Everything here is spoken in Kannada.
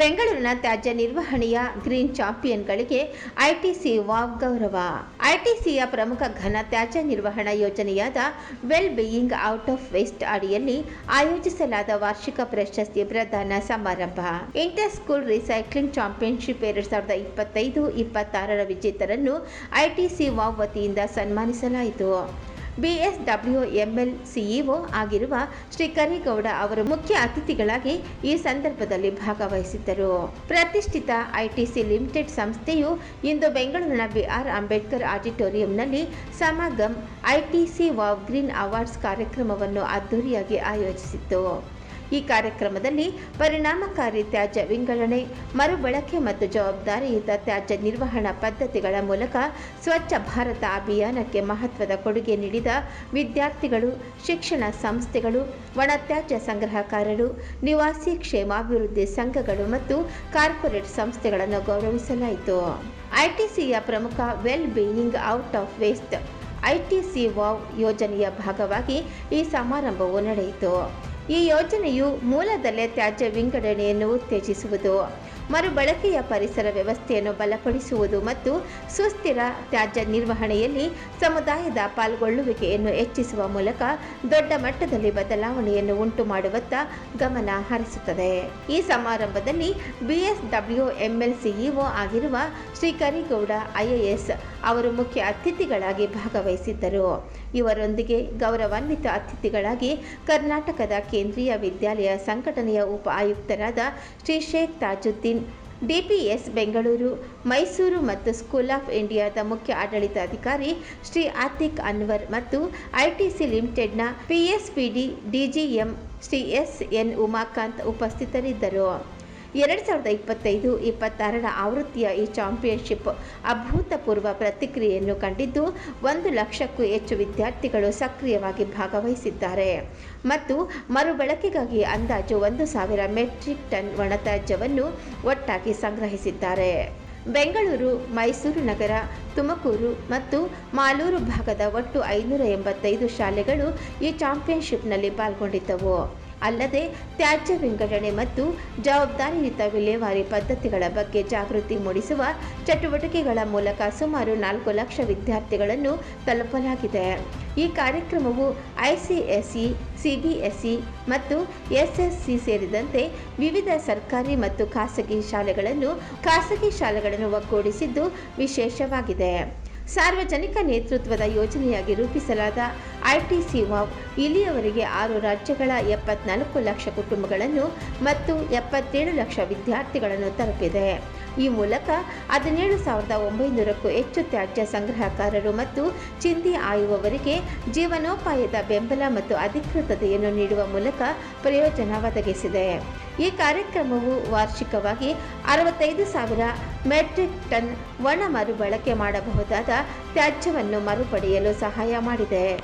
ಬೆಂಗಳೂರಿನ ತ್ಯಾಜ್ಯ ನಿರ್ವಹಣೆಯ ಗ್ರೀನ್ ಚಾಂಪಿಯನ್ಗಳಿಗೆ ಐಟಿಸಿ ವಾವ್ ಗೌರವ. ಐಟಿಸಿಯ ಪ್ರಮುಖ ಘನ ತ್ಯಾಜ್ಯ ನಿರ್ವಹಣಾ ಯೋಜನೆಯಾದ well being out of waste ಅಡಿಯಲ್ಲಿ ಆಯೋಜಿಸಲಾದ ವಾರ್ಷಿಕ ಪ್ರಶಸ್ತಿ ಪ್ರದಾನ ಸಮಾರಂಭ. ಇಂಟರ್ ಸ್ಕೂಲ್ ರಿಸೈಕ್ಲಿಂಗ್ ಚಾಂಪಿಯನ್ಶಿಪ್ ಎರಡ್ ಸಾವಿರದ ಇಪ್ಪತ್ತೈದು, ಇಪ್ಪತ್ತಾರರ ವಿಜೇತರನ್ನು ಐಟಿಸಿ ವಾವ್ ವತಿಯಿಂದ ಸನ್ಮಾನಿಸಲಾಯಿತು. ಬಿಎಸ್ಡಬ್ಲ್ಯೂ ಎಂಎಲ್ ಸಿಇಒ ಆಗಿರುವ ಶ್ರೀ ಕರಿಗೌಡ ಅವರು ಮುಖ್ಯ ಅತಿಥಿಗಳಾಗಿ ಈ ಸಂದರ್ಭದಲ್ಲಿ ಭಾಗವಹಿಸಿದ್ದರು. ಪ್ರತಿಷ್ಠಿತ ಐಟಿಸಿ ಲಿಮಿಟೆಡ್ ಸಂಸ್ಥೆಯು ಇಂದು ಬೆಂಗಳೂರಿನ ಬಿಆರ್ ಅಂಬೇಡ್ಕರ್ ಆಡಿಟೋರಿಯಂನಲ್ಲಿ ಸಮಾಗಮ್ ಐಟಿಸಿ ವಾವ್ ಗ್ರೀನ್ ಅವಾರ್ಡ್ಸ್ ಕಾರ್ಯಕ್ರಮವನ್ನು ಅದ್ದೂರಿಯಾಗಿ ಆಯೋಜಿಸಿತ್ತು. ಈ ಕಾರ್ಯಕ್ರಮದಲ್ಲಿ ಪರಿಣಾಮಕಾರಿ ತ್ಯಾಜ್ಯ ವಿಂಗಡಣೆ, ಮರುಬಳಕೆ ಮತ್ತು ಜವಾಬ್ದಾರಿಯುತ ತ್ಯಾಜ್ಯ ನಿರ್ವಹಣಾ ಪದ್ಧತಿಗಳ ಮೂಲಕ ಸ್ವಚ್ಛ ಭಾರತ ಅಭಿಯಾನಕ್ಕೆ ಮಹತ್ವದ ಕೊಡುಗೆ ನೀಡಿದ ವಿದ್ಯಾರ್ಥಿಗಳು, ಶಿಕ್ಷಣ ಸಂಸ್ಥೆಗಳು ಒಣತ್ಯಾಜ್ಯ ಸಂಗ್ರಹಕಾರರು, ನಿವಾಸಿ ಕ್ಷೇಮಾಭಿವೃದ್ಧಿ ಸಂಘಗಳು ಮತ್ತು ಕಾರ್ಪೊರೇಟ್ ಸಂಸ್ಥೆಗಳನ್ನು ಗೌರವಿಸಲಾಯಿತು. ಐಟಿಸಿಯ ಪ್ರಮುಖ well being out of waste, ITC wow ಯೋಜನೆಯ ಭಾಗವಾಗಿ ಈ ಸಮಾರಂಭವು ನಡೆಯಿತು. ಈ ಯೋಜನೆಯು ಮೂಲದಲ್ಲೇ ತ್ಯಾಜ್ಯ ವಿಂಗಡಣೆಯನ್ನು ಉತ್ತೇಜಿಸುವುದು, ಮರುಬಳಕೆಯ ಪರಿಸರ ವ್ಯವಸ್ಥೆಯನ್ನು ಬಲಪಡಿಸುವುದು ಮತ್ತು ಸುಸ್ಥಿರ ತ್ಯಾಜ್ಯ ನಿರ್ವಹಣೆಯಲ್ಲಿ ಸಮುದಾಯದ ಪಾಲ್ಗೊಳ್ಳುವಿಕೆಯನ್ನು ಹೆಚ್ಚಿಸುವ ಮೂಲಕ ದೊಡ್ಡ ಮಟ್ಟದಲ್ಲಿ ಬದಲಾವಣೆಯನ್ನು ಉಂಟು ಮಾಡುವತ್ತ ಗಮನ ಹರಿಸುತ್ತದೆ. ಈ ಸಮಾರಂಭದಲ್ಲಿ ಬಿಎಸ್ಡಬ್ಲ್ಯೂ ಎಂಎಲ್ ಸಿಇಒ ಆಗಿರುವ ಶ್ರೀ ಕರಿಗೌಡ ಐಎಎಸ್ ಅವರು ಮುಖ್ಯ ಅತಿಥಿಗಳಾಗಿ ಭಾಗವಹಿಸಿದ್ದರು. ಇವರೊಂದಿಗೆ ಗೌರವಾನ್ವಿತ ಅತಿಥಿಗಳಾಗಿ ಕರ್ನಾಟಕದ ಕೇಂದ್ರೀಯ ವಿದ್ಯಾಲಯ ಸಂಘಟನೆಯ ಉಪ ಆಯುಕ್ತರಾದ ಶ್ರೀ ಶೇಖ್ ತಾಜುದ್ದೀನ್, ಡಿಪಿಎಸ್ ಬೆಂಗಳೂರು, ಮೈಸೂರು ಮತ್ತು ಸ್ಕೂಲ್ ಆಫ್ ಇಂಡಿಯಾದ ಮುಖ್ಯ ಆಡಳಿತಾಧಿಕಾರಿ ಶ್ರೀ ಆತಿಕ್ ಅನ್ವರ್ ಮತ್ತು ಐಟಿಸಿ ಲಿಮಿಟೆಡ್ನ PSPD DGM Shri S N Umakant ಉಪಸ್ಥಿತರಿದ್ದರು. ಎರಡು ಸಾವಿರದ ಇಪ್ಪತ್ತೈದು ಇಪ್ಪತ್ತಾರರ ಆವೃತ್ತಿಯ ಈ ಚಾಂಪಿಯನ್ಶಿಪ್ ಅಭೂತಪೂರ್ವ ಪ್ರತಿಕ್ರಿಯೆಯನ್ನು ಕಂಡಿದ್ದು, ಒಂದು ಲಕ್ಷಕ್ಕೂ ಹೆಚ್ಚು ವಿದ್ಯಾರ್ಥಿಗಳು ಸಕ್ರಿಯವಾಗಿ ಭಾಗವಹಿಸಿದ್ದಾರೆ. ಮತ್ತು ಮರುಬಳಕೆಗಾಗಿ ಅಂದಾಜು ಒಂದು ಸಾವಿರ ಮೆಟ್ರಿಕ್ ಟನ್ ಒಣತ್ಯಾಜ್ಯವನ್ನು ಒಟ್ಟಾಗಿ ಸಂಗ್ರಹಿಸಿದ್ದಾರೆ. ಬೆಂಗಳೂರು, ಮೈಸೂರು ನಗರ, ತುಮಕೂರು ಮತ್ತು ಮಾಲೂರು ಭಾಗದ ಒಟ್ಟು ಐನೂರ ಎಂಬತ್ತೈದು ಶಾಲೆಗಳು ಈ ಚಾಂಪಿಯನ್ಶಿಪ್ನಲ್ಲಿ ಪಾಲ್ಗೊಂಡಿದ್ದವು. ಅಲ್ಲದೆ ತ್ಯಾಜ್ಯ ವಿಂಗಡಣೆ ಮತ್ತು ಜವಾಬ್ದಾರಿಯುತ ವಿಲೇವಾರಿ ಪದ್ಧತಿಗಳ ಬಗ್ಗೆ ಜಾಗೃತಿ ಮೂಡಿಸುವ ಚಟುವಟಿಕೆಗಳ ಮೂಲಕ ಸುಮಾರು ನಾಲ್ಕು ಲಕ್ಷ ವಿದ್ಯಾರ್ಥಿಗಳನ್ನು ತಲುಪಲಾಗಿದೆ. ಈ ಕಾರ್ಯಕ್ರಮವು ಐಸಿಎಸ್ಇ, ಸಿಬಿಎಸ್ಇ ಮತ್ತು ಎಸ್ಎಸ್ಸಿ ಸೇರಿದಂತೆ ವಿವಿಧ ಸರ್ಕಾರಿ ಮತ್ತು ಖಾಸಗಿ ಶಾಲೆಗಳನ್ನು ಖಾಸಗಿ ಶಾಲೆಗಳನ್ನು ಒಗ್ಗೂಡಿಸಿದ್ದು ವಿಶೇಷವಾಗಿದೆ. ಸಾರ್ವಜನಿಕ ನೇತೃತ್ವದ ಯೋಜನೆಯಾಗಿ ರೂಪಿಸಲಾದ ಐಟಿಸಿ ವಾವ್ ಇಲ್ಲಿಯವರೆಗೆ ಆರು ರಾಜ್ಯಗಳ ಎಪ್ಪತ್ನಾಲ್ಕು ಲಕ್ಷ ಕುಟುಂಬಗಳನ್ನು ಮತ್ತು ಎಪ್ಪತ್ತೇಳು ಲಕ್ಷ ವಿದ್ಯಾರ್ಥಿಗಳನ್ನು ತಲುಪಿದೆ. ಈ ಮೂಲಕ ಹದಿನೇಳು ಸಾವಿರದ ಒಂಬೈನೂರಕ್ಕೂ ಹೆಚ್ಚು ತ್ಯಾಜ್ಯ ಸಂಗ್ರಹಕಾರರು ಮತ್ತು ಚಿಂದಿ ಆಯುವವರಿಗೆ ಜೀವನೋಪಾಯದ ಬೆಂಬಲ ಮತ್ತು ಅಧಿಕೃತತೆಯನ್ನು ನೀಡುವ ಮೂಲಕ ಪ್ರಯೋಜನ ಒದಗಿಸಿದೆ. ಈ ಕಾರ್ಯಕ್ರಮವು ವಾರ್ಷಿಕವಾಗಿ ಅರವತ್ತೈದು ಸಾವಿರ ಮೆಟ್ರಿಕ್ ಟನ್ ಒಣ ಮರುಬಳಕೆ ಮಾಡಬಹುದಾದ ತ್ಯಾಜ್ಯವನ್ನು ಮರುಪಡೆಯಲು ಸಹಾಯ ಮಾಡಿದೆ.